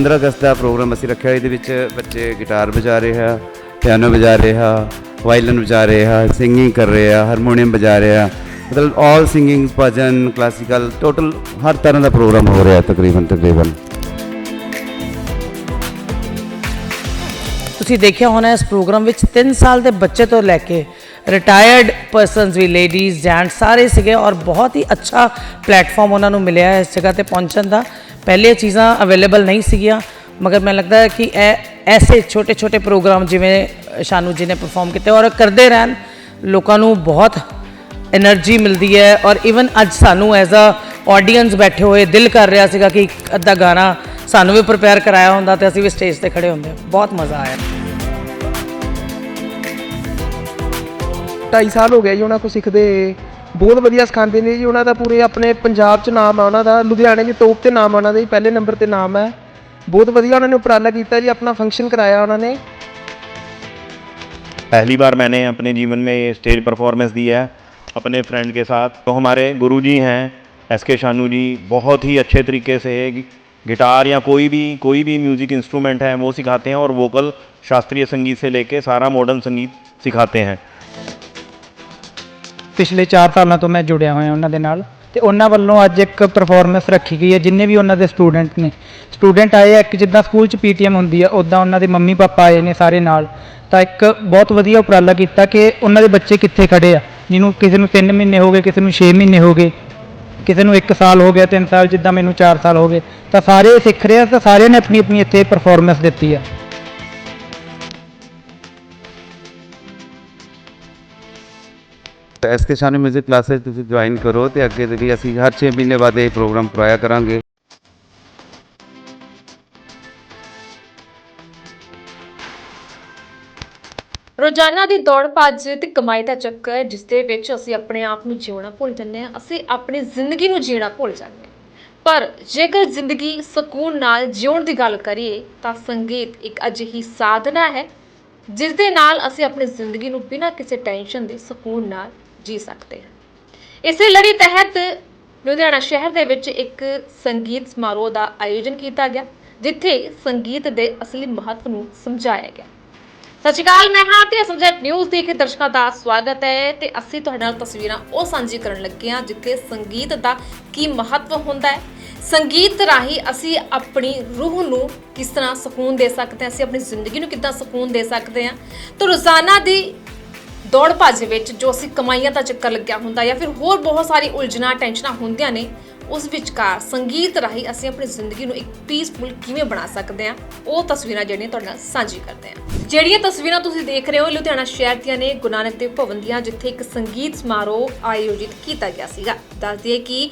15 ਅਗਸਤ ਦਾ programme ਅਸੀਂ ਰੱਖਿਆ। ਇਹਦੇ ਵਿੱਚ ਬੱਚੇ ਗਿਟਾਰ ਵਜਾ ਰਹੇ ਆ, ਪਿਆਨੋ ਵਜਾ ਰਹੇ ਆ, ਵਾਇਲਨ ਵਜਾ ਰਹੇ ਆ, ਸਿੰਗਿੰਗ ਕਰ ਰਹੇ ਆ, ਹਾਰਮੋਨੀਅਮ ਵਜਾ ਰਹੇ ਆ। ਮਤਲਬ all singing bhajan classical total ਹਰ ਤਰ੍ਹਾਂ ਦਾ ਪ੍ਰੋਗਰਾਮ ਹੋ ਰਿਹਾ ਤਕਰੀਬਨ ਤਕਰੀਬਨ। ਤੁਸੀਂ ਦੇਖਿਆ ਹੋਣਾ ਇਸ ਪ੍ਰੋਗਰਾਮ ਵਿੱਚ 3 ਸਾਲ ਦੇ ਬੱਚੇ ਤੋਂ ਲੈ ਕੇ ਰਿਟਾਇਰਡ ਪਰਸਨਸ ਵੀ ਲੇਡੀਜ਼ ਜੈਂਟਸ ਸਾਰੇ ਸੀਗੇ ਔਰ ਬਹੁਤ ਹੀ ਅੱਛਾ ਪਲੇਟਫਾਰਮ ਉਹਨਾਂ ਨੂੰ ਮਿਲਿਆ ਇਸ ਜਗ੍ਹਾ ਤੇ ਪਹੁੰਚਣ ਦਾ। ਪਹਿਲੇ ਚੀਜ਼ਾਂ ਅਵੇਲੇਬਲ ਨਹੀਂ ਸੀਗੀਆਂ, ਮਗਰ ਮੈਨੂੰ ਲੱਗਦਾ ਹੈ ਕਿ ਇਹ ਐਸੇ ਛੋਟੇ ਛੋਟੇ ਪ੍ਰੋਗਰਾਮ ਜਿਵੇਂ ਸ਼ਾਨੂ ਜੀ ਨੇ ਪਰਫਾਰਮ ਕੀਤੇ ਔਰ ਕਰਦੇ ਰਹਿਣ, ਲੋਕਾਂ ਨੂੰ ਬਹੁਤ એનર્ਜੀ ਮਿਲਦੀ ਹੈ ਔਰ ਇਵਨ ਅੱਜ ਸਾਨੂੰ ਐਜ਼ ਅ ਆਡੀਅנס ਬੈਠੇ ਹੋਏ ਦਿਲ ਕਰ ਰਿਹਾ ਸੀਗਾ ਕਿ ਅੱਧਾ ਗਾਣਾ ਸਾਨੂੰ ਵੀ ਪ੍ਰਪੇਅਰ ਕਰਾਇਆ ਹੁੰਦਾ ਤੇ ਅਸੀਂ ਵੀ ਸਟੇਜ ਤੇ ਖੜੇ ਹੁੰਦੇ ਬਹੁਤ ਮਜ਼ਾ ਆਇਆ। ਢਾਈ ਸਾਲ ਹੋ ਗਿਆ ਜੀ ਉਹਨਾਂ ਕੋ ਸਿੱਖਦੇ ਬਹੁਤ ਵਧੀਆ ਸਿਖਾਉਂਦੇ ਨੇ ਜੀ ਉਹਨਾਂ ਦਾ ਪੂਰੇ ਆਪਣੇ ਪੰਜਾਬ 'ਚ ਨਾਮ ਆ ਉਹਨਾਂ ਦਾ ਲੁਧਿਆਣੇ ਦੀ ਟੋਪ ਤੇ ਨਾਮ ਆ ਉਹਨਾਂ ਦਾ ਜੀ ਪਹਿਲੇ ਨੰਬਰ ਤੇ ਨਾਮ ਹੈ ਬਹੁਤ ਵਧੀਆ ਉਹਨਾਂ ਨੇ ਉਪਰਾਲਾ ਕੀਤਾ ਜੀ ਆਪਣਾ ਫੰਕਸ਼ਨ ਕਰਾਇਆ ਉਹਨਾਂ ਨੇ पहली बार मैंने अपने जीवन में ये स्टेज परफॉर्मेंस दी है अपने फ्रेंड के साथ तो हमारे गुरुजी हैं एस के शानू जी बहुत ही अच्छे तरीके से गि- गिटार या कोई भी कोई भी म्यूज़िक इंस्ट्रूमेंट है वो सिखाते हैं और वोकल शास्त्रीय संगीत से लेके सारा मॉडर्न संगीत सिखाते हैं ਪਿਛਲੇ 4 ਸਾਲਾਂ ਤੋਂ ਮੈਂ ਜੁੜਿਆ ਹੋਇਆ ਉਹਨਾਂ ਦੇ ਨਾਲ ਤੇ ਉਹਨਾਂ ਵੱਲੋਂ ਅੱਜ ਇੱਕ ਪਰਫਾਰਮੈਂਸ ਰੱਖੀ ਗਈ ਹੈ, ਜਿੰਨੇ ਵੀ ਉਹਨਾਂ ਦੇ ਸਟੂਡੈਂਟ ਨੇ। ਸਟੂਡੈਂਟ ਆਏ ਆ, ਇੱਕ ਜਿੱਦਾਂ ਸਕੂਲ 'ਚ ਪੀਟੀਐਮ ਹੁੰਦੀ ਆ ਉਦਾਂ ਉਹਨਾਂ ਦੇ ਮੰਮੀ ਪਾਪਾ ਆਏ ਨੇ ਸਾਰੇ ਨਾਲ। ਤਾਂ ਇੱਕ ਬਹੁਤ ਵਧੀਆ ਉਪਰਾਲਾ ਕੀਤਾ ਕਿ ਉਹਨਾਂ ਦੇ ਬੱਚੇ ਕਿੱਥੇ ਖੜੇ ਆ, ਜਿਹਨੂੰ ਕਿਸੇ ਨੂੰ 3 ਮਹੀਨੇ ਹੋ ਗਏ, ਕਿਸੇ ਨੂੰ 6 ਮਹੀਨੇ ਹੋ ਗਏ, ਕਿਸੇ ਨੂੰ 1 ਸਾਲ ਹੋ ਗਿਆ 3 ਸਾਲ ਜਿੱਦਾਂ ਮੈਨੂੰ 4 ਸਾਲ ਹੋ ਗਏ। ਤਾਂ ਸਾਰੇ ਸਿੱਖ ਰਹੇ ਆ, ਤਾਂ ਸਾਰਿਆਂ ਨੇ ਆਪਣੀ ਆਪਣੀ ਇੱਥੇ ਪਰਫਾਰਮੈਂਸ ਦਿੱਤੀ ਆ। S K Shani music classes ਤੁਸੀਂ ਜੁਆਇਨ ਕਰੋ ਤੇ ਅੱਗੇ ਤੇ ਅਸੀਂ ਹਰ 6 ਮਹੀਨੇ ਬਾਅਦ ਇਹ ਪ੍ਰੋਗਰਾਮ ਕਰਾਇਆ ਕਰਾਂਗੇ। ਰੋਜ਼ਾਨਾ ਦੀ ਦੌੜ ਭੱਜ ਤੇ ਕਮਾਈ ਦਾ ਚੱਕਰ ਜਿਸ ਦੇ ਵਿੱਚ ਅਸੀਂ ਆਪਣੇ ਆਪ ਨੂੰ ਜਿਉਣਾ ਭੁੱਲ ਜਾਂਦੇ ਹਾਂ, ਅਸੀਂ ਆਪਣੀ ਜ਼ਿੰਦਗੀ ਨੂੰ ਜੀਣਾ ਭੁੱਲ ਜਾਂਦੇ ਹਾਂ। ਪਰ ਜੇਕਰ ਜ਼ਿੰਦਗੀ ਸਕੂਨ ਨਾਲ ਜਿਉਣ ਦੀ ਗੱਲ ਕਰੀਏ, ਤਾਂ ਸੰਗੀਤ ਇੱਕ ਅਜਿਹੀ ਸਾਧਨਾ ਹੈ ਜਿਸ ਦੇ ਨਾਲ ਅਸੀਂ ਆਪਣੀ ਜ਼ਿੰਦਗੀ ਨੂੰ ਬਿਨਾਂ ਕਿਸੇ ਟੈਨਸ਼ਨ ਦੇ ਸਕੂਨ ਨਾਲ ਜੀ ਸਕਦੇ ਹਾਂ। ਇਸੇ ਲੜੀ ਤਹਿਤ ਲੁਧਿਆਣਾ ਸ਼ਹਿਰ ਦੇ ਵਿੱਚ ਇੱਕ ਸੰਗੀਤ ਸਮਾਰੋਹ ਦਾ ਆਯੋਜਨ ਕੀਤਾ ਗਿਆ, ਜਿੱਥੇ ਸੰਗੀਤ ਦੇ ਅਸਲੀ ਮਹੱਤਵ ਨੂੰ ਸਮਝਾਇਆ ਗਿਆ। ਸਤਿ ਸ਼੍ਰੀ ਅਕਾਲ, ਮੈਂ ਹਾਂ ਤੇ ਸਮਝੈਟ ਨਿਊਜ਼ ਦੇ ਕੇ ਦਰਸ਼ਕਾਂ ਦਾ ਸਵਾਗਤ ਹੈ ਤੇ ਅਸੀਂ ਤੁਹਾਡੇ ਨਾਲ ਤਸਵੀਰਾਂ ਉਹ ਸਾਂਝੀ ਕਰਨ ਲੱਗੇ ਹਾਂ, ਜਿੱਥੇ ਸੰਗੀਤ ਦਾ ਕੀ ਮਹੱਤਵ ਹੁੰਦਾ ਹੈ। ਸੰਗੀਤ ਰਾਹੀਂ ਅਸੀਂ ਆਪਣੀ ਰੂਹ ਨੂੰ ਕਿਸ ਤਰ੍ਹਾਂ ਸਕੂਨ ਦੇ ਸਕਦੇ ਹਾਂ, ਅਸੀਂ ਆਪਣੀ ਜ਼ਿੰਦਗੀ ਨੂੰ ਕਿੱਦਾਂ ਸਕੂਨ ਦੇ ਸਕਦੇ ਹਾਂ। ਤਾਂ ਰੋਜ਼ਾਨਾ ਦੀ ਦੌੜ ਭੱਜ ਵਿੱਚ ਜੋ ਅਸੀਂ ਕਮਾਈਆਂ ਦਾ ਚੱਕਰ ਲੱਗਿਆ ਹੁੰਦਾ ਜਾਂ ਫਿਰ ਹੋਰ ਬਹੁਤ ਸਾਰੀ ਉਲਝਣਾ, ਟੈਨਸ਼ਨਾਂ ਹੁੰਦੀਆਂ ਨੇ, ਉਸ ਵਿਚਕਾਰ ਸੰਗੀਤ ਰਾਹੀਂ ਅਸੀਂ ਆਪਣੀ ਜ਼ਿੰਦਗੀ ਨੂੰ ਇੱਕ ਪੀਸਫੁਲ ਕਿਵੇਂ ਬਣਾ ਸਕਦੇ ਹਾਂ, ਉਹ ਤਸਵੀਰਾਂ ਜਿਹੜੀਆਂ ਤੁਹਾਡੇ ਨਾਲ ਸਾਂਝੀ ਕਰਦੇ ਹਾਂ। ਜਿਹੜੀਆਂ ਤਸਵੀਰਾਂ ਤੁਸੀਂ ਦੇਖ ਰਹੇ ਹੋ, ਲੁਧਿਆਣਾ ਸ਼ਹਿਰ ਦੀਆਂ ਨੇ, ਗੁਰੂ ਨਾਨਕ ਦੇਵ ਭਵਨ ਦੀਆਂ, ਜਿੱਥੇ ਇੱਕ ਸੰਗੀਤ ਸਮਾਰੋਹ ਆਯੋਜਿਤ ਕੀਤਾ ਗਿਆ ਸੀਗਾ। ਦੱਸ ਦਈਏ ਕਿ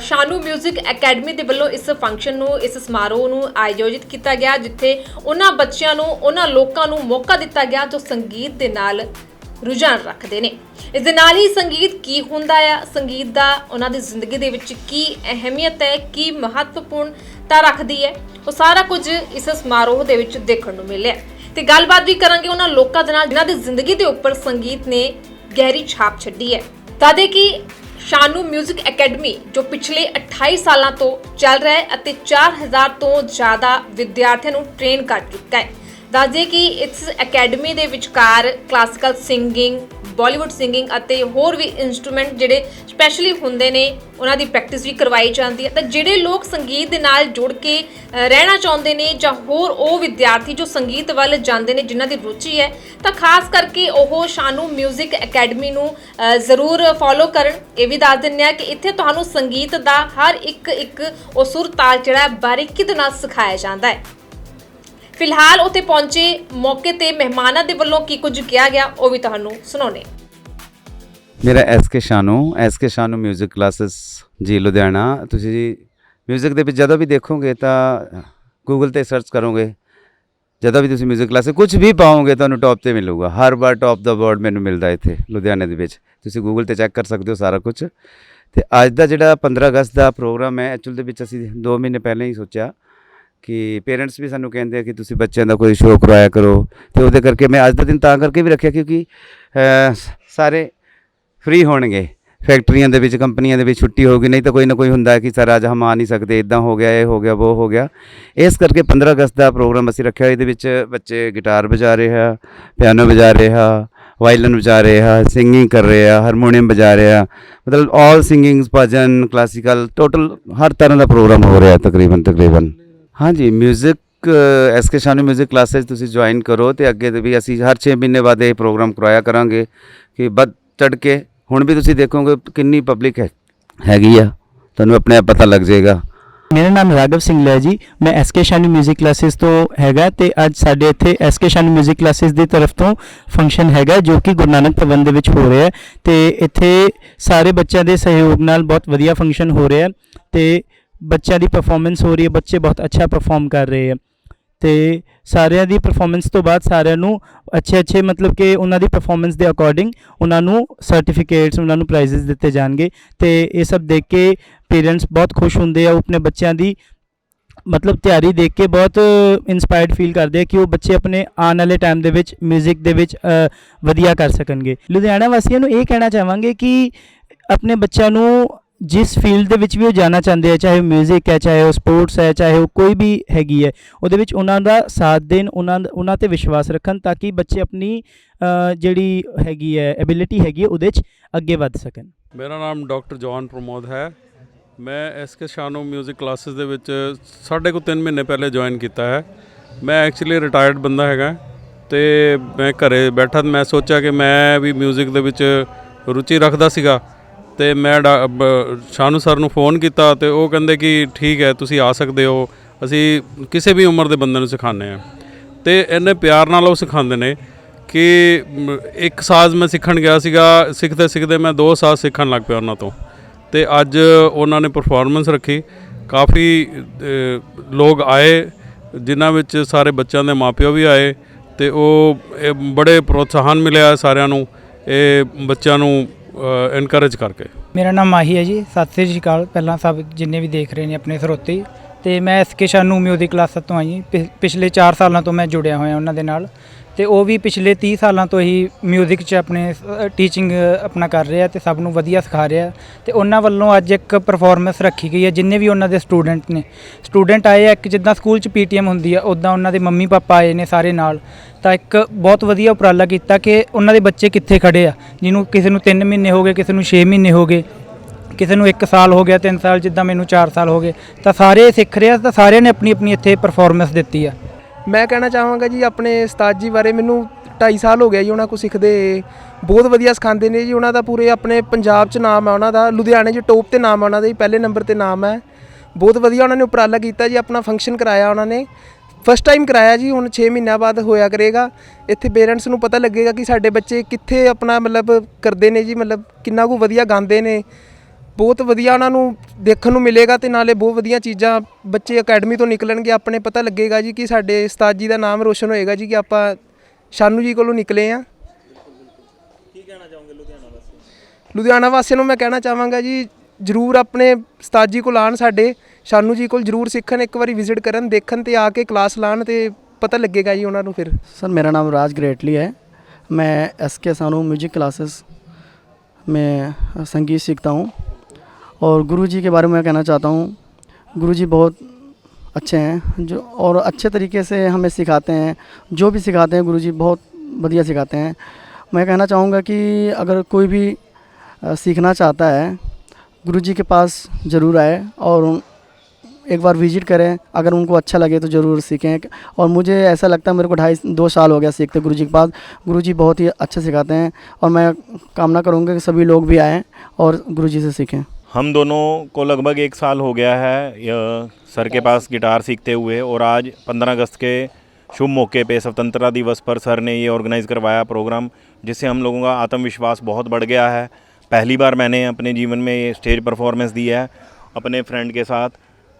ਸ਼ਾਨੂ 뮤직 ਅਕੈਡਮੀ ਦੇ ਵੱਲੋਂ ਇਸ ਫੰਕਸ਼ਨ ਨੂੰ, ਇਸ ਸਮਾਰੋਹ ਨੂੰ ਆਯੋਜਿਤ ਕੀਤਾ ਗਿਆ, ਜਿੱਥੇ ਉਹਨਾਂ ਬੱਚਿਆਂ ਨੂੰ, ਉਹਨਾਂ ਲੋਕਾਂ ਨੂੰ ਮੌਕਾ ਦਿੱਤਾ ਗਿਆ, ਜੋ ਸੰਗੀਤ ਦੇ ਨਾਲ ਰੁਝਾਨ ਰੱਖਦੇ ਨੇ। ਇਸ ਦੇ ਨਾਲ ਹੀ ਸੰਗੀਤ ਕੀ ਹੁੰਦਾ ਆ? ਸੰਗੀਤ ਦਾ ਉਹਨਾਂ ਦੀ ਜ਼ਿੰਦਗੀ ਦੇ ਵਿੱਚ ਕੀ ਅਹਿਮੀਅਤ ਹੈ? ਕੀ ਮਹੱਤਵਪੂਰਨਤਾ ਰੱਖਦੀ ਹੈ? ਉਹ ਸਾਰਾ ਕੁਝ ਇਸ ਸਮਾਰੋਹ ਦੇ ਵਿੱਚ ਦੇਖਣ ਨੂੰ ਮਿਲਿਆ। ਤੇ ਗੱਲਬਾਤ ਵੀ ਕਰਾਂਗੇ ਉਹਨਾਂ ਲੋਕਾਂ ਦੇ ਨਾਲ ਜਿਨ੍ਹਾਂ ਦੀ ਜ਼ਿੰਦਗੀ ਦੇ ਉੱਪਰ ਸੰਗੀਤ ਨੇ ਗਹਿਰੀ ਛਾਪ ਛੱਡੀ ਹੈ। ਤਾਦੇ ਕਿ ਸ਼ਾਨੂ 뮤직 ਅਕੈਡਮੀ ਜੋ ਪਿਛਲੇ 28 ਸਾਲਾਂ ਤੋਂ ਚੱਲ ਰਿਹਾ ਹੈ ਅਤੇ 4000 ਤੋਂ ਜ਼ਿਆਦਾ ਵਿਦਿਆਰਥੀਆਂ ਨੂੰ ਟ੍ਰੇਨ ਕਰ ਚੁੱਕਾ ਹੈ। ਦੱਸਦੇ ਕਿ ਇਸ ਅਕੈਡਮੀ ਦੇ ਵਿਚਕਾਰ ਕਲਾਸੀਕਲ ਸਿੰਗਿੰਗ, ਬਾਲੀਵੁੱਡ ਸਿੰਗਿੰਗ ਅਤੇ ਹੋਰ ਵੀ ਇਨਸਟਰੂਮੈਂਟ ਜਿਹੜੇ ਸਪੈਸ਼ਲੀ ਹੁੰਦੇ ਨੇ, ਉਹਨਾਂ ਦੀ ਪ੍ਰੈਕਟਿਸ ਵੀ ਕਰਵਾਈ ਜਾਂਦੀ ਹੈ। ਤਾਂ ਜਿਹੜੇ ਲੋਕ ਸੰਗੀਤ ਦੇ ਨਾਲ ਜੁੜ ਕੇ ਰਹਿਣਾ ਚਾਹੁੰਦੇ ਨੇ ਜਾਂ ਹੋਰ ਉਹ ਵਿਦਿਆਰਥੀ ਜੋ ਸੰਗੀਤ ਵੱਲ ਜਾਂਦੇ ਨੇ, ਜਿਨ੍ਹਾਂ ਦੀ ਰੁਚੀ ਹੈ, ਤਾਂ ਖਾਸ ਕਰਕੇ ਉਹ ਸ਼ਾਨੂ 뮤직 ਅਕੈਡਮੀ ਨੂੰ ਜ਼ਰੂਰ ਫੋਲੋ ਕਰਨ। ਇਹ ਵੀ ਦੱਸ ਦਿੰਦੇ ਆ ਕਿ ਇੱਥੇ ਤੁਹਾਨੂੰ ਸੰਗੀਤ ਦਾ ਹਰ ਇੱਕ ਇੱਕ ਉਹ ਸੁਰ ਤਾਲ ਜਿਹੜਾ ਬਾਰੀਕੀ ਦੇ ਨਾਲ ਸਿਖਾਇਆ ਜਾਂਦਾ ਹੈ। ਫਿਲਹਾਲ ਉੱਥੇ ਪਹੁੰਚੇ ਮੌਕੇ ਤੇ ਮਹਿਮਾਨਾਂ ਦੇ ਵੱਲੋਂ ਕੀ ਕੁਝ ਕਿਹਾ ਗਿਆ ਉਹ ਵੀ ਤੁਹਾਨੂੰ ਸੁਣਾਉਣੇ ਮੇਰਾ S K Shanu S K Shanu 뮤직 classes ਜੀ ਲੁਧਿਆਣਾ ਤੁਸੀਂ ਜੀ 뮤직 ਦੇ ਵਿੱਚ ਜਦੋਂ ਵੀ ਦੇਖੋਗੇ ਤਾਂ ਗੂਗਲ ਤੇ ਸਰਚ ਕਰੋਗੇ ਜਦੋਂ ਵੀ ਤੁਸੀਂ 뮤직 ਕਲਾਸਿਸ ਕੁਝ ਵੀ ਪਾਓਗੇ ਤੁਹਾਨੂੰ ਟੌਪ ਤੇ ਮਿਲੂਗਾ ਹਰ ਵਾਰ ਟੌਪ ਦਾ ਵਰਡ ਮੈਨੂੰ ਮਿਲਦਾ ਇੱਥੇ ਲੁਧਿਆਣੇ ਦੇ ਵਿੱਚ ਤੁਸੀਂ ਗੂਗਲ ਤੇ ਚੈੱਕ ਕਰ ਸਕਦੇ ਹੋ ਸਾਰਾ ਕੁਝ ਤੇ ਅੱਜ ਦਾ ਜਿਹੜਾ 15 ਅਗਸਤ ਦਾ ਪ੍ਰੋਗਰਾਮ ਹੈ ਐਕਚੁਅਲ ਦੇ ਵਿੱਚ ਅਸੀਂ 2 ਮਹੀਨੇ ਪਹਿਲਾਂ ਹੀ ਸੋਚਿਆ ਕਿ ਪੇਰੈਂਟਸ ਵੀ ਸਾਨੂੰ ਕਹਿੰਦੇ ਆ ਕਿ ਤੁਸੀਂ ਬੱਚਿਆਂ ਦਾ ਕੋਈ ਸ਼ੋਅ ਕਰਵਾਇਆ ਕਰੋ ਤੇ ਉਹਦੇ ਕਰਕੇ ਮੈਂ ਅੱਜ ਦਾ ਦਿਨ ਤਾਂ ਕਰਕੇ ਵੀ ਰੱਖਿਆ ਕਿਉਂਕਿ ਸਾਰੇ ਫ੍ਰੀ ਹੋਣਗੇ। ਫੈਕਟਰੀਆਂ ਦੇ ਵਿੱਚ ਕੰਪਨੀਆਂ ਦੇ ਵਿੱਚ ਛੁੱਟੀ ਹੋਊਗੀ, ਨਹੀਂ ਤਾਂ ਕੋਈ ਨਾ ਕੋਈ ਹੁੰਦਾ ਕਿ ਸਰ ਅੱਜ ਹਮ ਆ ਨਹੀਂ ਸਕਦੇ, ਇਦਾਂ ਹੋ ਗਿਆ, ਇਹ ਹੋ ਗਿਆ, ਉਹ ਹੋ ਗਿਆ। ਇਸ ਕਰਕੇ 15 ਅਗਸਤ ਦਾ ਪ੍ਰੋਗਰਾਮ ਅਸੀਂ ਰੱਖਿਆ। ਇਹਦੇ ਵਿੱਚ ਬੱਚੇ ਗਿਟਾਰ ਵਜਾ ਰਹੇ ਆ ਪਿਆਨੋ ਵਜਾ ਰਹੇ ਆ ਵਾਇਲਨ ਵਜਾ ਰਹੇ ਆ ਸਿੰਗਿੰਗ ਕਰ ਰਹੇ ਆ ਹਾਰਮੋਨੀਅਮ ਵਜਾ ਰਹੇ ਆ। ਮਤਲਬ all singing bhajan classical total ਹਰ ਤਰ੍ਹਾਂ ਦਾ ਪ੍ਰੋਗਰਾਮ ਹੋ ਰਿਹਾ ਤਕਰੀਬਨ ਤਕਰੀਬਨ। ਹਾਂਜੀ 뮤직 ਐਸਕੇ ਸ਼ਾਨੂ 뮤직 ਕਲਾਸਿਸ ਤੁਸੀਂ ਜੁਆਇਨ ਕਰੋ ਤੇ ਅੱਗੇ ਤੇ ਵੀ ਅਸੀਂ ਹਰ 6 ਮਹੀਨੇ ਬਾਅਦ ਇਹ ਪ੍ਰੋਗਰਾਮ ਕਰਵਾਇਆ ਕਰਾਂਗੇ ਕਿ ਵੱਧ ਚੜ ਕੇ ਹੁਣ ਵੀ ਤੁਸੀਂ ਦੇਖੋਗੇ ਕਿੰਨੀ ਪਬਲਿਕ ਹੈ ਹੈਗੀ ਆ ਤੁਹਾਨੂੰ ਆਪਣੇ ਆਪ ਪਤਾ ਲੱਗ ਜਾਏਗਾ ਮੇਰਾ ਨਾਮ ਰਾਘਵ ਸਿੰਘ ਹੈ ਜੀ ਮੈਂ ਐਸਕੇ ਸ਼ਾਨੂ 뮤직 ਕਲਾਸਿਸ ਤੋਂ ਹੈਗਾ ਤੇ ਅੱਜ ਸਾਡੇ ਇੱਥੇ ਐਸਕੇ ਸ਼ਾਨੂ 뮤직 ਕਲਾਸਿਸ ਦੀ ਤਰਫ ਤੋਂ ਫੰਕਸ਼ਨ ਹੈਗਾ ਜੋ ਕਿ ਗੁਰੂ ਨਾਨਕ ਭਵਨ ਦੇ ਵਿੱਚ ਹੋ ਰਿਹਾ ਹੈ ਤੇ ਇੱਥੇ ਸਾਰੇ ਬੱਚਿਆਂ ਦੇ ਸਹਿਯੋਗ ਨਾਲ ਬਹੁਤ ਵਧੀਆ ਫੰਕਸ਼ਨ ਹੋ ਰਿਹਾ ਹੈ ਤੇ ਬੱਚਿਆਂ ਦੀ ਪਰਫਾਰਮੈਂਸ ਹੋ ਰਹੀ ਹੈ, ਬੱਚੇ ਬਹੁਤ ਅੱਛਾ ਪਰਫਾਰਮ ਕਰ ਰਹੇ ਹੈ। ਤੇ ਸਾਰਿਆਂ ਦੀ ਪਰਫਾਰਮੈਂਸ ਤੋਂ ਬਾਅਦ ਸਾਰਿਆਂ ਨੂੰ ਅੱਛੇ ਅੱਛੇ ਮਤਲਬ ਕਿ ਉਹਨਾਂ ਦੀ ਪਰਫਾਰਮੈਂਸ ਦੇ ਅਕੋਰਡਿੰਗ ਉਹਨਾਂ ਨੂੰ ਸਰਟੀਫਿਕੇਟਸ ਉਹਨਾਂ ਨੂੰ ਪ੍ਰਾਈਜ਼ਸ ਦਿੱਤੇ ਜਾਣਗੇ। ਤੇ ਇਹ ਸਭ ਦੇਖ ਕੇ ਪੇਰੈਂਟਸ ਬਹੁਤ ਖੁਸ਼ ਹੁੰਦੇ ਆ, ਉਹ ਆਪਣੇ ਬੱਚਿਆਂ ਦੀ ਮਤਲਬ ਤਿਆਰੀ ਦੇਖ ਕੇ ਬਹੁਤ ਇਨਸਪਾਇਰਡ ਫੀਲ ਕਰਦੇ ਆ ਕਿ ਉਹ ਬੱਚੇ ਆਪਣੇ ਆਉਣ ਵਾਲੇ ਟਾਈਮ ਦੇ ਵਿੱਚ 뮤직 ਦੇ ਵਿੱਚ ਵਧੀਆ ਕਰ ਸਕਣਗੇ। ਲੁਧਿਆਣਾ ਵਾਸੀਆਂ ਨੂੰ ਇਹ ਕਹਿਣਾ ਚਾਹਾਂਗੇ ਕਿ ਆਪਣੇ ਬੱਚਿਆਂ ਨੂੰ ਜਿਸ ਫੀਲਡ ਦੇ ਵਿੱਚ ਵੀ ਉਹ ਜਾਣਾ ਚਾਹੁੰਦੇ ਆ ਚਾਹੇ ਉਹ 뮤직 ਹੈ ਚਾਹੇ ਉਹ ਸਪੋਰਟਸ ਹੈ ਚਾਹੇ ਉਹ ਕੋਈ ਵੀ ਹੈਗੀ ਹੈ ਉਹਦੇ ਵਿੱਚ ਉਹਨਾਂ ਦਾ ਸਾਥ ਦੇਣ ਉਹਨਾਂ ਉਹਨਾਂ ਤੇ ਵਿਸ਼ਵਾਸ ਰੱਖਣ ਤਾਂ ਕਿ ਬੱਚੇ ਆਪਣੀ ਅ, ਜਿਹੜੀ ਹੈਗੀ ਹੈ ਐਬਿਲਿਟੀ ਹੈਗੀ ਹੈ ਉਹਦੇ 'ਚ ਅੱਗੇ ਵੱਧ ਸਕਣ ਮੇਰਾ ਨਾਮ ਡਾਕਟਰ ਜੌਨ ਪ੍ਰਮੋਦ ਹੈ ਮੈਂ ਐਸਕੇ ਸ਼ਾਨੋ 뮤직 ਕਲਾਸਿਸ ਦੇ ਵਿੱਚ ਸਾਢੇ ਕੁ 3 ਮਹੀਨੇ ਪਹਿਲੇ ਜੁਆਇਨ ਕੀਤਾ ਹੈ ਮੈਂ ਐਕਚੁਅਲੀ ਰਿਟਾਇਰਡ ਬੰਦਾ ਹੈਗਾ ਤੇ ਮੈਂ ਘਰੇ ਬੈਠਾ ਤੇ ਮੈਂ ਸੋਚਿਆ ਕਿ ਮੈਂ ਵੀ 뮤직 ਦੇ ਵਿੱਚ ਰੁਚੀ ਰੱਖਦਾ ਸੀਗਾ ਤੇ ਮੈਂ ਡਾ- ਬ- ਸ਼ਾਨੂ ਸਰ ਨੂੰ ਫੋਨ ਕੀਤਾ ਤੇ ਉਹ ਕਹਿੰਦੇ ਕਿ ਠੀਕ ਹੈ, ਤੁਸੀਂ ਆ ਸਕਦੇ ਹੋ। ਅਸੀਂ ਕਿਸੇ ਵੀ ਉਮਰ ਦੇ ਬੰਦੇ ਨੂੰ ਸਿਖਾਉਂਦੇ ਆ ਤੇ ਇੰਨੇ ਪਿਆਰ ਨਾਲ ਉਹ ਸਿਖਾਉਂਦੇ ਨੇ ਕਿ ਇੱਕ ਸਾਜ਼ ਮੈਂ ਸਿੱਖਣ ਗਿਆ ਸੀਗਾ, ਸਿੱਖਦੇ ਸਿੱਖਦੇ ਮੈਂ ਦੋ ਸਾਜ਼ ਸਿੱਖਣ ਲੱਗ ਪਿਆ ਉਹਨਾਂ ਤੋਂ। ਤੇ ਅੱਜ ਉਹਨਾਂ ਨੇ ਪਰਫਾਰਮੈਂਸ ਰੱਖੀ। ਕਾਫੀ ਲੋਕ ਆਏ, ਜਿਨ੍ਹਾਂ ਵਿੱਚ ਸਾਰੇ ਬੱਚਿਆਂ ਦੇ ਮਾਪਿਓ ਵੀ ਆਏ ਤੇ ਉਹ ਇਹ ਬੜੇ ਪ੍ਰੋਤਸਾਹਨ ਮਿਲਿਆ ਸਾਰਿਆਂ ਨੂੰ। ਇਹ ਬੱਚਿਆਂ ਨੂੰ ਇਨਕਰੇਜ ਕਰਕੇ। ਮੇਰਾ ਨਾਮ ਮਾਹੀ ਹੈ ਜੀ, ਸਤਿ ਸ੍ਰੀ ਅਕਾਲ। ਪਹਿਲਾਂ ਸਭ ਜਿੰਨੇ ਵੀ ਦੇਖ ਰਹੇ ਨੇ ਆਪਣੇ ਸਰੋਤੇ, ਤੇ ਮੈਂ ਐਸਕੇ ਸ਼ਾਨੂ ਮਿਊਜ਼ਿਕ ਕਲਾਸਾਂ ਤੋਂ ਆਈ ਪਿ- ਪਿਛਲੇ 4 ਸਾਲਾਂ ਤੋਂ ਮੈਂ ਜੁੜਿਆ ਹੋਇਆ ਉਹਨਾਂ ਦੇ ਨਾਲ। ਤੇ ਉਹ ਵੀ ਪਿਛਲੇ 30 ਸਾਲਾਂ ਤੋਂ ਹੀ ਮਿਊਜ਼ਿਕ 'ਚ ਆਪਣੇ ਟੀਚਿੰਗ ਆਪਣਾ ਕਰ ਰਿਹਾ ਤੇ ਸਭ ਨੂੰ ਵਧੀਆ ਸਿਖਾ ਰਿਹਾ। ਤੇ ਉਹਨਾਂ ਵੱਲੋਂ ਅੱਜ ਇੱਕ ਪਰਫਾਰਮੈਂਸ ਰੱਖੀ ਗਈ ਹੈ, ਜਿੰਨੇ ਵੀ ਉਹਨਾਂ ਦੇ ਸਟੂਡੈਂਟ ਨੇ। ਸਟੂਡੈਂਟ ਆਏ ਆ ਇੱਕ ਜਿੱਦਾਂ ਸਕੂਲ 'ਚ ਪੀਟੀਐਮ ਹੁੰਦੀ ਆ ਉਦਾਂ ਉਹਨਾਂ ਦੇ ਮੰਮੀ ਪਾਪਾ ਆਏ ਨੇ ਸਾਰੇ ਨਾਲ। ਤਾਂ ਇੱਕ ਬਹੁਤ ਵਧੀਆ ਉਪਰਾਲਾ ਕੀਤਾ ਕਿ ਉਹਨਾਂ ਦੇ ਬੱਚੇ ਕਿੱਥੇ ਖੜੇ ਆ, ਜਿਹਨੂੰ ਕਿਸੇ ਨੂੰ 3 ਮਹੀਨੇ ਹੋ ਗਏ, ਕਿਸੇ ਨੂੰ 6 ਮਹੀਨੇ ਹੋ ਗਏ, ਕਿਸੇ ਨੂੰ 1 ਸਾਲ ਹੋ ਗਿਆ 3 ਸਾਲ ਜਿੱਦਾਂ ਮੈਨੂੰ 4 ਸਾਲ ਹੋ ਗਏ। ਤਾਂ ਸਾਰੇ ਸਿੱਖ ਰਹੇ ਆ, ਤਾਂ ਸਾਰਿਆਂ ਨੇ ਆਪਣੀ ਆਪਣੀ ਇੱਥੇ ਪਰਫਾਰਮੈਂਸ ਦਿੱਤੀ ਆ। ਮੈਂ ਕਹਿਣਾ ਚਾਹਾਂਗਾ ਜੀ ਆਪਣੇ ਉਸਤਾਦ ਜੀ ਬਾਰੇ ਮੈਨੂੰ 2.5 ਸਾਲ ਹੋ ਗਿਆ ਜੀ ਉਹਨਾਂ ਕੋਲ ਸਿੱਖਦੇ ਬਹੁਤ ਵਧੀਆ ਸਿਖਾਉਂਦੇ ਨੇ ਜੀ ਉਹਨਾਂ ਦਾ ਪੂਰੇ ਆਪਣੇ ਪੰਜਾਬ 'ਚ ਨਾਮ ਹੈ ਉਹਨਾਂ ਦਾ, ਲੁਧਿਆਣੇ 'ਚ ਟੌਪ ਤੇ ਨਾਮ ਹੈ ਉਹਨਾਂ ਦਾ ਜੀ, ਪਹਿਲੇ ਨੰਬਰ ਤੇ ਨਾਮ ਹੈ। ਬਹੁਤ ਵਧੀਆ ਉਹਨਾਂ ਨੇ ਉਪਰਾਲਾ ਕੀਤਾ ਜੀ, ਆਪਣਾ ਫੰਕਸ਼ਨ ਕਰਾਇਆ ਉਹਨਾਂ ਨੇ। ਫਸਟ ਟਾਈਮ ਕਰਾਇਆ ਜੀ, ਹੁਣ 6 ਮਹੀਨਿਆਂ ਬਾਅਦ ਹੋਇਆ ਕਰੇਗਾ। ਇੱਥੇ ਪੇਰੈਂਟਸ ਨੂੰ ਪਤਾ ਲੱਗੇਗਾ ਕਿ ਸਾਡੇ ਬੱਚੇ ਕਿੱਥੇ ਆਪਣਾ ਮਤਲਬ ਕਰਦੇ ਨੇ ਜੀ, ਮਤਲਬ ਕਿੰਨਾ ਕੁ ਵਧੀਆ ਗਾਉਂਦੇ ਨੇ। ਬਹੁਤ ਵਧੀਆ ਉਹਨਾਂ ਨੂੰ ਦੇਖਣ ਨੂੰ ਮਿਲੇਗਾ ਤੇ ਨਾਲੇ ਬਹੁਤ ਵਧੀਆ ਚੀਜ਼ਾਂ ਬੱਚੇ ਅਕੈਡਮੀ ਤੋਂ ਨਿਕਲਣਗੇ ਆਪਣੇ ਪਤਾ ਲੱਗੇਗਾ ਜੀ ਕਿ ਸਾਡੇ ਉਸਤਾਦ ਜੀ ਦਾ ਨਾਮ ਰੋਸ਼ਨ ਹੋਏਗਾ ਜੀ ਕਿ ਆਪਾਂ ਸ਼ਾਨੂ ਜੀ ਕੋਲੋਂ ਨਿਕਲੇ ਆ ਲੁਧਿਆਣਾ ਵਾਸੀਆਂ ਨੂੰ ਮੈਂ ਕਹਿਣਾ ਚਾਹਾਂਗਾ ਜੀ ਜਰੂਰ ਆਪਣੇ ਉਸਤਾਦ ਜੀ ਕੋਲ ਆਣ ਸਾਡੇ ਸ਼ਾਨੂ ਜੀ ਕੋਲ ਜਰੂਰ ਸਿੱਖਣ ਇੱਕ ਵਾਰੀ ਵਿਜ਼ਿਟ ਕਰਨ ਦੇਖਣ ਤੇ ਆ ਕੇ ਕਲਾਸ ਲਾਣ ਤੇ ਪਤਾ ਲੱਗੇਗਾ ਜੀ ਉਹਨਾਂ ਨੂੰ ਫਿਰ सर मेरा नाम राज ग्रेटली है मैं एस के सानू म्यूजिक क्लासेस में संगीत सीखता हूँ और गुरु जी के बारे में कहना चाहता हूँ गुरु जी बहुत अच्छे हैं, जो और अच्छे तरीके से हमें सिखाते हैं, जो भी सिखाते हैं गुरु जी बहुत बढ़िया सिखाते हैं। मैं कहना चाहूँगा कि अगर कोई भी सीखना चाहता है गुरु जी के पास ज़रूर आए और एक बार विज़िट करें, अगर उनको अच्छा लगे तो ज़रूर सीखें। और मुझे ऐसा लगता है मेरे को ढाई, दो साल हो गया सीखते गुरु जी के पास। गुरु जी बहुत ही अच्छा सिखाते हैं और मैं कामना करूँगा कि सभी लोग भी आएँ और गुरु जी से सीखें। हम दोनों को लगभग एक साल हो गया है सर के पास गिटार सीखते हुए, और आज 15 अगस्त के शुभ मौके पे स्वतंत्रता दिवस पर सर ने ये ऑर्गेनाइज़ करवाया प्रोग्राम, जिससे हम लोगों का आत्मविश्वास बहुत बढ़ गया है। पहली बार मैंने अपने जीवन में ये स्टेज परफॉर्मेंस दी है, अपने फ्रेंड के साथ,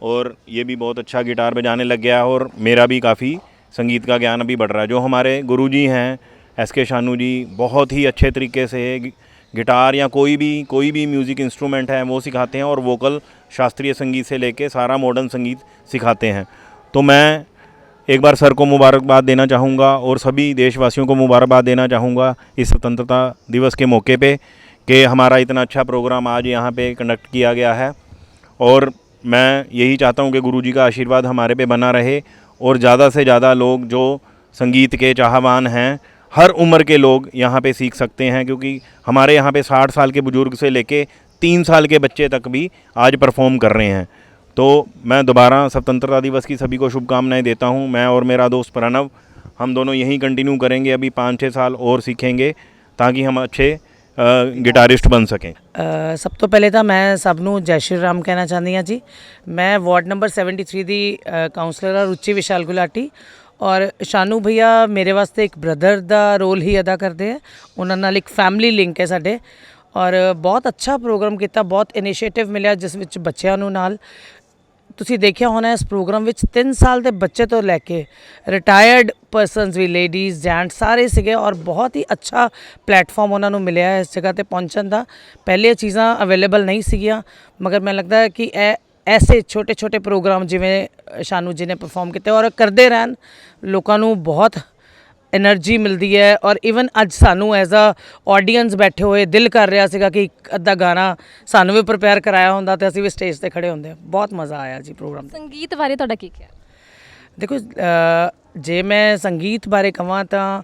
और ये भी बहुत अच्छा गिटार बजाने लग गया है, और मेरा भी काफ़ी संगीत का ज्ञान अभी बढ़ रहा है। जो हमारे गुरुजी हैं, एस के शानू जी, बहुत ही अच्छे तरीके से गिटार या कोई भी कोई भी म्यूज़िक इंस्ट्रूमेंट है, वो सिखाते हैं और वोकल शास्त्रीय संगीत से लेके सारा मॉडर्न संगीत सिखाते हैं। तो मैं एक बार सर को मुबारकबाद देना चाहूँगा और सभी देशवासियों को मुबारकबाद देना चाहूँगा इस स्वतंत्रता दिवस के मौके पे कि हमारा इतना अच्छा प्रोग्राम आज यहाँ पे कंडक्ट किया गया है। और मैं यही चाहता हूँ कि गुरुजी का आशीर्वाद हमारे पे बना रहे और ज़्यादा से ज़्यादा लोग जो संगीत के चाहवान हैं हर उम्र के लोग यहाँ पे सीख सकते हैं, क्योंकि हमारे यहाँ पे साठ साल के बुज़ुर्ग से लेके तीन साल के बच्चे तक भी आज परफॉर्म कर रहे हैं। तो मैं दोबारा स्वतंत्रता दिवस की सभी को शुभकामनाएँ देता हूँ। मैं और मेरा दोस्त प्रणव, हम दोनों यहीं कंटिन्यू करेंगे, अभी पाँच छः साल और सीखेंगे, ताकि हम अच्छे गिटारिस्ट बन सकें। सब तो पहले तो मैं सबनों जय श्री राम कहना चाहती हाँ जी। मैं ward number seventy three the councillor Ruchi Vishal Gulati. ਔਰ ਸ਼ਾਨੂ ਭਈਆ ਮੇਰੇ ਵਾਸਤੇ ਇੱਕ ਬ੍ਰਦਰ ਦਾ ਰੋਲ ਹੀ ਅਦਾ ਕਰਦੇ ਆ। ਉਹਨਾਂ ਨਾਲ ਇੱਕ ਫੈਮਿਲੀ ਲਿੰਕ ਹੈ ਸਾਡੇ। ਔਰ ਬਹੁਤ ਅੱਛਾ ਪ੍ਰੋਗਰਾਮ ਕੀਤਾ, ਬਹੁਤ ਇਨੀਸ਼ੀਏਟਿਵ ਮਿਲਿਆ ਜਿਸ ਵਿੱਚ ਬੱਚਿਆਂ ਨੂੰ ਨਾਲ। ਤੁਸੀਂ ਦੇਖਿਆ ਹੋਣਾ ਇਸ ਪ੍ਰੋਗਰਾਮ ਵਿੱਚ 3 ਸਾਲ ਦੇ ਬੱਚੇ ਤੋਂ ਲੈ ਕੇ ਰਿਟਾਇਰਡ ਪਰਸਨਸ ਵੀ ਲੇਡੀਜ਼ ਜੈਂਟ ਸਾਰੇ ਸੀਗੇ ਔਰ ਬਹੁਤ ਹੀ ਅੱਛਾ ਪਲੇਟਫਾਰਮ ਉਹਨਾਂ ਨੂੰ ਮਿਲਿਆ ਇਸ ਜਗ੍ਹਾ ਤੇ ਪਹੁੰਚਣ ਦਾ। ਪਹਿਲੇ ਇਹ ਚੀਜ਼ਾਂ ਅਵੇਲੇਬਲ ਨਹੀਂ ਸੀਗੀਆਂ, ਮਗਰ ਮੈਨੂੰ ਲੱਗਦਾ ਕਿ ਇਹ ਐਸੇ ਛੋਟੇ ਛੋਟੇ ਪ੍ਰੋਗਰਾਮ ਜਿਵੇਂ ਸ਼ਾਨੂ ਜੀ ਨੇ ਪਰਫਾਰਮ ਕੀਤੇ ਔਰ ਕਰਦੇ ਰਹਿਣ ਲੋਕਾਂ ਨੂੰ ਬਹੁਤ ਐਨਰਜੀ ਮਿਲਦੀ ਹੈ ਔਰ ਇਵਨ ਅੱਜ ਸਾਨੂੰ ਐਜ਼ ਆ ਆਡੀਅנס ਬੈਠੇ ਹੋਏ ਦਿਲ ਕਰ ਰਿਹਾ ਸੀਗਾ ਕਿ ਅੱਧਾ ਗਾਣਾ ਸਾਨੂੰ ਵੀ ਪ੍ਰਪੇਅਰ ਕਰਾਇਆ ਹੁੰਦਾ ਤੇ ਅਸੀਂ ਵੀ ਸਟੇਜ ਤੇ ਖੜੇ ਹੁੰਦੇ ਬਹੁਤ ਮਜ਼ਾ ਆਇਆ ਜੀ ਪ੍ਰੋਗਰਾਮ ਸੰਗੀਤ ਬਾਰੇ ਤੁਹਾਡਾ ਕੀ ਖਿਆਲ ਦੇਖੋ ਜੇ ਮੈਂ ਸੰਗੀਤ ਬਾਰੇ ਕਹਾਂ ਤਾਂ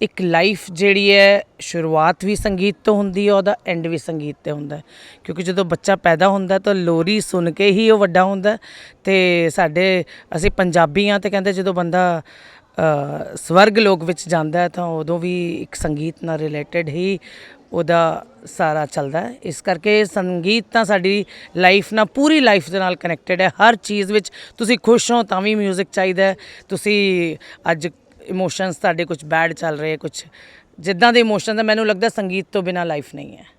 ਇੱਕ ਲਾਈਫ ਜਿਹੜੀ ਹੈ, ਸ਼ੁਰੂਆਤ ਵੀ ਸੰਗੀਤ ਤੋਂ ਹੁੰਦੀ ਹੈ, ਉਹਦਾ ਐਂਡ ਵੀ ਸੰਗੀਤ ਤੇ ਹੁੰਦਾ ਕਿਉਂਕਿ ਜਦੋਂ ਬੱਚਾ ਪੈਦਾ ਹੁੰਦਾ ਤਾਂ ਲੋਰੀ ਸੁਣ ਕੇ ਹੀ ਉਹ ਵੱਡਾ ਹੁੰਦਾ ਹੈ ਤੇ ਸਾਡੇ, ਅਸੀਂ ਪੰਜਾਬੀ ਹਾਂ ਤੇ ਕਹਿੰਦੇ ਜਦੋਂ ਬੰਦਾ ਸਵਰਗ ਲੋਕ ਵਿੱਚ ਜਾਂਦਾ ਹੈ, ਤਾਂ ਉਦੋਂ ਵੀ ਇੱਕ ਸੰਗੀਤ ਨਾਲ ਰਿਲੇਟਡ ਹੀ ਉਹਦਾ ਸਾਰਾ ਚੱਲਦਾ ਹੈ। ਇਸ ਕਰਕੇ ਸੰਗੀਤ ਤਾਂ ਸਾਡੀ ਲਾਈਫ ਨਾਲ, ਪੂਰੀ ਲਾਈਫ ਦੇ ਨਾਲ ਕਨੈਕਟਡ ਹੈ। ਹਰ ਚੀਜ਼ ਵਿੱਚ ਤੁਸੀਂ ਖੁਸ਼ ਹੋ ਤਾਂ ਵੀ 뮤직 ਚਾਹੀਦਾ ਤੁਸੀਂ ਅੱਜ ਇਮੋਸ਼ਨਸ ਤੁਹਾਡੇ ਕੁਝ ਬੈਡ ਚੱਲ ਰਹੇ ਕੁਝ ਜਿੱਦਾਂ ਦੇ ਇਮੋਸ਼ਨਸ ਮੈਨੂੰ ਲੱਗਦਾ ਸੰਗੀਤ ਤੋਂ ਬਿਨਾ ਲਾਈਫ ਨਹੀਂ ਹੈ।